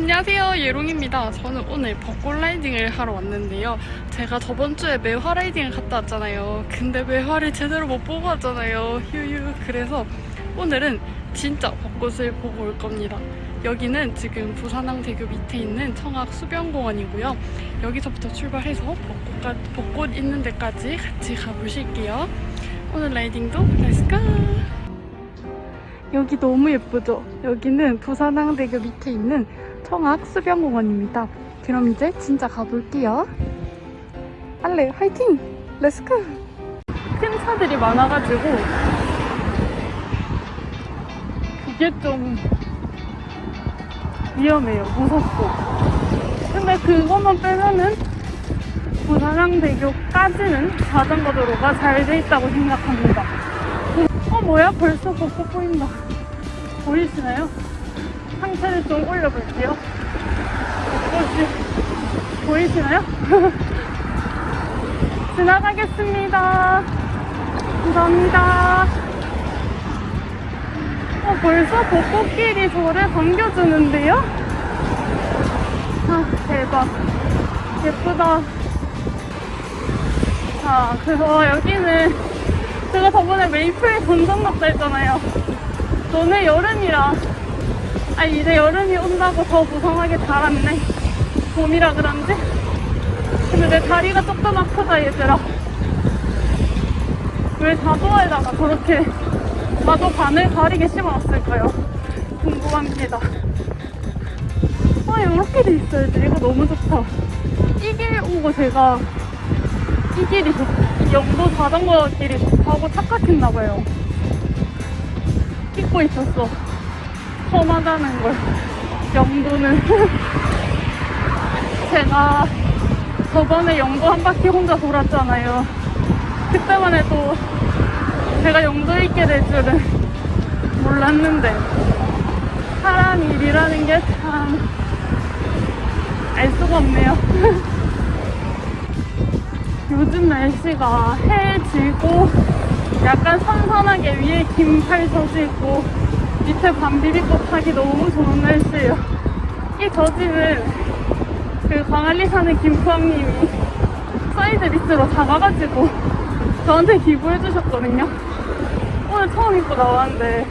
안녕하세요 예롱입니다. 저는 오늘 벚꽃 라이딩을 하러 왔는데요. 제가 저번 주에 매화 라이딩을 갔다 왔잖아요. 근데 매화를 제대로 못 보고 왔잖아요. 휴휴. 그래서 오늘은 진짜 벚꽃을 보고 올 겁니다. 여기는 지금 부산항대교 밑에 있는 청학 수변공원이고요. 여기서부터 출발해서 벚꽃가, 벚꽃 있는 데까지 같이 가보실게요. 오늘 라이딩도 렛츠고 여기 너무 예쁘죠? 여기는 부산항대교 밑에 있는 청학 수변공원입니다. 그럼 이제 진짜 가볼게요. 알레 화이팅! 렛츠고! 큰 차들이 많아가지고 그게 좀 위험해요. 무섭고. 근데 그것만 빼면은 부산항대교까지는 자전거 도로가 잘 돼 있다고 생각합니다. 어 뭐야 벌써 벚꽃 보인다 보이시나요? 상체를 좀 올려볼게요 벚꽃이 보이시나요? 지나가겠습니다 감사합니다 어 벌써 벚꽃길이 저를 반겨주는데요? 아 대박 예쁘다 자 그래서 여기는 제가 저번에 메이플 본점 갔다 했잖아요. 너네 여름이라. 아, 이제 여름이 온다고 더 무성하게 자랐네. 봄이라 그런지. 근데 내 다리가 조금 아프다, 얘들아. 왜 자도에다가 저렇게 마도 반을 가리게 심어놨을까요? 궁금합니다. 아, 이렇게 돼 있어야지. 이거 너무 좋다. 이 길 오고 제가 이 길이 좋, 영도 자전거 길이 좋다고 착각했나봐요. 잊고 있었어. 험하다는 걸. 영도는. 제가 저번에 영도 한 바퀴 혼자 돌았잖아요. 그때만 해도 제가 영도에 있게 될 줄은 몰랐는데. 사람 일이라는 게 참 알 수가 없네요. 요즘 날씨가 해지고 약간 선선하게 위에 긴팔 젖이고 밑에 반비비꽃 하기 너무 좋은 날씨예요. 이 젖이는 그 광안리 사는 김수학님이 사이드 리스로 작아가지고 저한테 기부해 주셨거든요. 오늘 처음 입고 나왔는데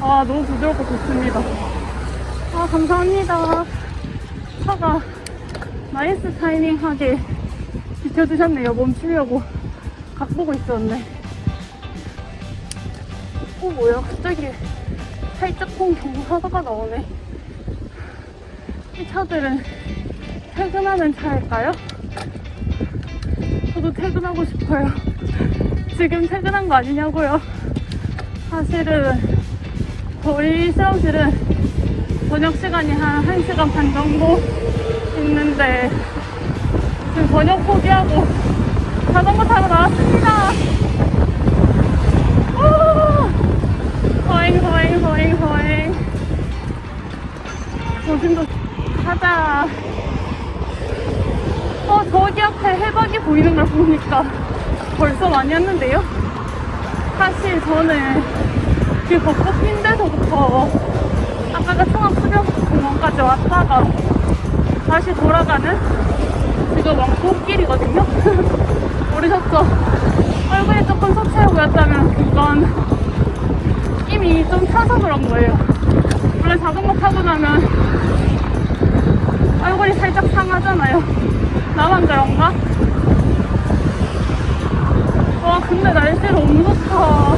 아 너무 부드럽고 좋습니다. 아 감사합니다. 차가 나이스 타이밍하게 비켜주셨네요. 멈추려고 각 보고 있었네. 어, 뭐야. 갑자기 살짝 콩 경사도가 나오네. 이 차들은 퇴근하는 차일까요? 저도 퇴근하고 싶어요. 지금 퇴근한 거 아니냐고요. 사실은 저희 실험실은 저녁 시간이 한 1시간 반 정도 있는데 지금 저녁 포기하고 자전거 타고 나왔습니다. 오! 서행, 서행, 서행. 조심도 가자. 어, 저기 앞에 해박이 보이는 걸 보니까 벌써 많이 왔는데요? 사실 저는 그 벚꽃 핀 데서부터 아까가 청암 수변공원까지 왔다가 다시 돌아가는 지금 왕꽃길이거든요. 모르셨죠? 얼굴이 조금 석채해 보였다면 그건 이미 좀 타서 그런 거예요. 원래 자전거 타고 나면 얼굴이 살짝 상하잖아요. 나만 그런가? 와 근데 날씨 너무 좋다.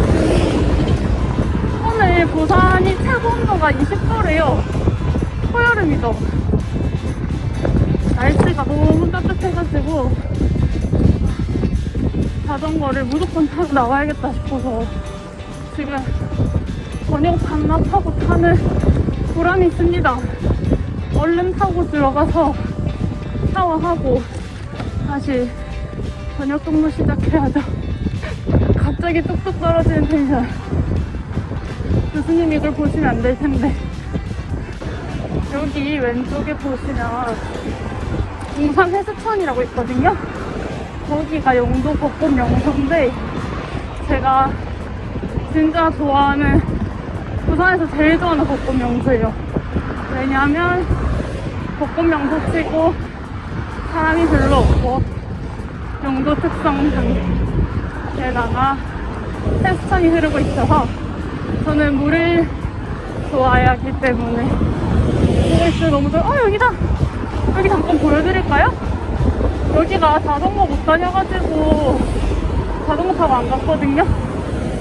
오늘 부산이 최고 온도가 20도래요. 초여름이죠. 날씨가 너무 따뜻해가지고 자전거를 무조건 타고 나와야겠다 싶어서 지금 저녁 반납하고 타는 보람이 있습니다. 얼른 타고 들어가서 샤워하고 다시 저녁 근무 시작해야죠. 갑자기 뚝뚝 떨어지는 텐션. 교수님 이걸 보시면 안 될 텐데. 여기 왼쪽에 보시면 공산 해수천이라고 있거든요. 거기가 영도 벚꽃 명소인데 제가 진짜 좋아하는 부산에서 제일 좋아하는 벚꽃 명소예요. 왜냐면 벚꽃 명소 치고 사람이 별로 없고 영도 특성상에다가 해수천이 흐르고 있어서 저는 물을 좋아해야 하기 때문에 있어요 너무 좋아 어 여기다 여기 잠깐 보여드릴까요? 여기가 자전거 못 다녀가지고 자전거 타고 안 갔거든요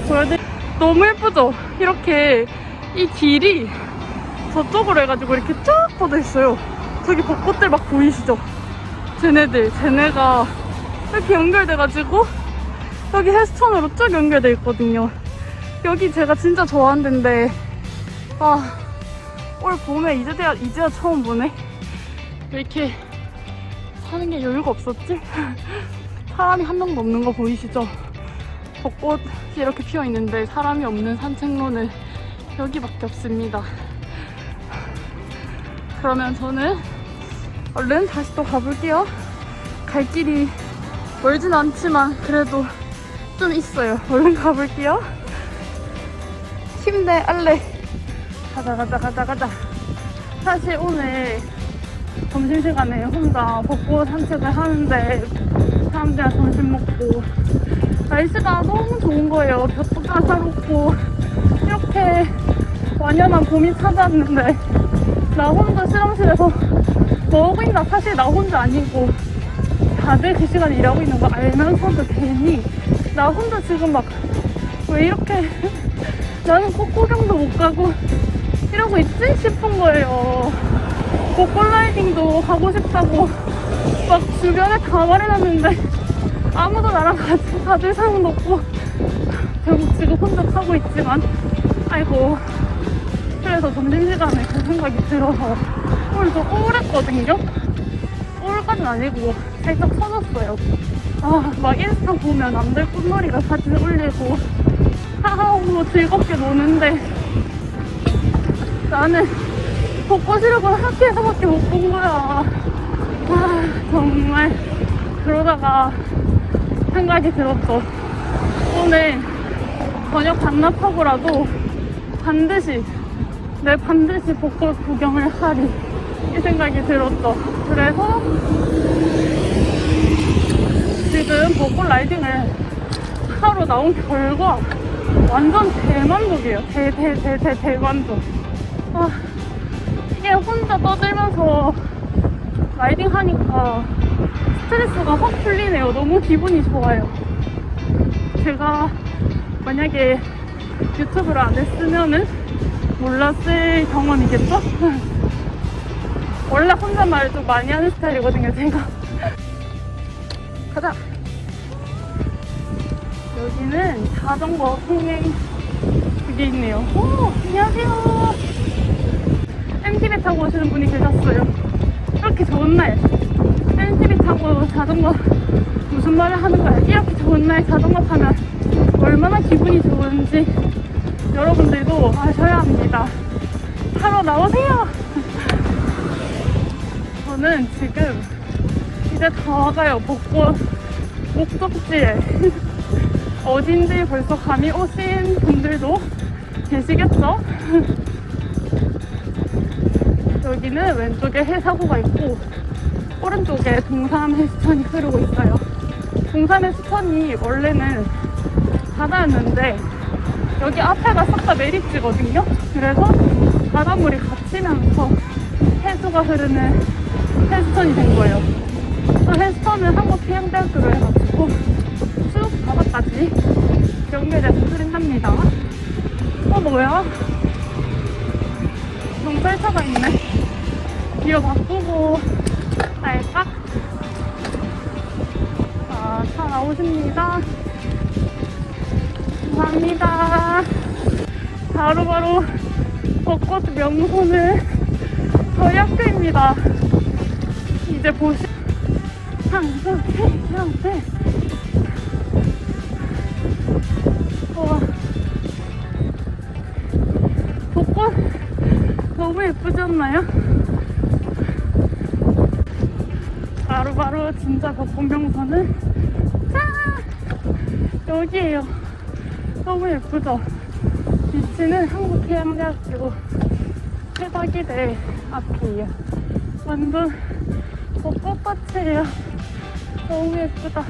보여드릴 너무 예쁘죠? 이렇게 이 길이 저쪽으로 해가지고 이렇게 쫙 뻗어 있어요 저기 벚꽃들 막 보이시죠? 쟤네들 쟤네가 이렇게 연결돼가지고 여기 해수천으로 쭉 연결돼 있거든요 여기 제가 진짜 좋아하는 데인데 아, 올 봄에 이제야, 이제야 처음 보네. 왜 이렇게 사는 게 여유가 없었지? 사람이 한 명도 없는 거 보이시죠? 벚꽃이 이렇게 피어 있는데 사람이 없는 산책로는 여기밖에 없습니다. 그러면 저는 얼른 다시 또 가볼게요. 갈 길이 멀진 않지만 그래도 좀 있어요. 얼른 가볼게요. 힘내, 알레. 가자 가자 가자 가자 사실 오늘 점심시간에 혼자 벚꽃 산책을 하는데 사람들이랑 점심 먹고 날씨가 너무 좋은 거예요 볕도 따사롭고 이렇게 완연한 봄이 찾아왔는데 나 혼자 실험실에서 뭐하고 있나 사실 나 혼자 아니고 다들 그 시간에 일하고 있는 거 알면서도 괜히 나 혼자 지금 막 왜 이렇게 나는 꽃구경도 못 가고 이러고 있지 싶은 거예요. 벚꽃 라이딩도 하고 싶다고 막 주변에 다 말해놨는데 아무도 나랑 같이 다들 사용 없고 결국 지금 혼자 타고 있지만 아이고 그래서 점심시간에 그 생각이 들어서 오늘 좀 우울했거든요. 우울까지는 아니고 살짝 터졌어요. 아, 막 인스타 보면 남들 꽃놀이가 사진 올리고 하하고 즐겁게 노는데 나는 벚꽃이라고 학교에서밖에 못 본 거야. 아, 정말. 그러다가 생각이 들었어. 오늘 저녁 반납하고라도 반드시, 내 반드시 벚꽃 구경을 하리. 이 생각이 들었어. 그래서 지금 벚꽃 라이딩을 하러 나온 결과 완전 대만족이에요. 대, 대, 대, 대, 대만족. 아, 이게 혼자 떠들면서 라이딩 하니까 스트레스가 확 풀리네요. 너무 기분이 좋아요. 제가 만약에 유튜브를 안 했으면은 몰랐을 경험이겠죠? 원래 혼잣말을 좀 많이 하는 스타일이거든요, 제가. 가자! 여기는 자전거 통행 그게 있네요. 오, 안녕하세요. MTB 타고 오시는 분이 계셨어요. 이렇게 좋은 날, MTB 타고 자전거, 무슨 말을 하는 거야. 이렇게 좋은 날 자전거 타면 얼마나 기분이 좋은지 여러분들도 아셔야 합니다. 타러 나오세요! 저는 지금 이제 다 와가요. 벚꽃 목적지에. 어딘지 벌써 감이 오신 분들도 계시겠죠? 여기는 왼쪽에 해사구가 있고 오른쪽에 동삼 해수천이 흐르고 있어요. 동삼 해수천이 원래는 바다였는데 여기 앞에가 싹다 메리지거든요. 그래서 바닷물이 갇히면서 해수가 흐르는 해수천이 된 거예요. 또 해수천은 한국 해양대학교로 해가지고 쭉 바다까지 연결돼서 흐른답니다. 어 뭐야? 경찰차가 있네. 기어 바꾸고 갈까? 자, 차 나오십니다. 감사합니다. 바로 바로 벚꽃 명소는 저희 학교입니다. 이제 보시, 향수태, 향수태. 와. 벚꽃 너무 예쁘지 않나요? 바로바로 진짜 벚꽃 명소는 짠! 여기에요. 너무 예쁘죠? 위치는 한국 해양대학교 해발 화기대 앞이에요. 완전 벚꽃밭이에요. 너무 예쁘다.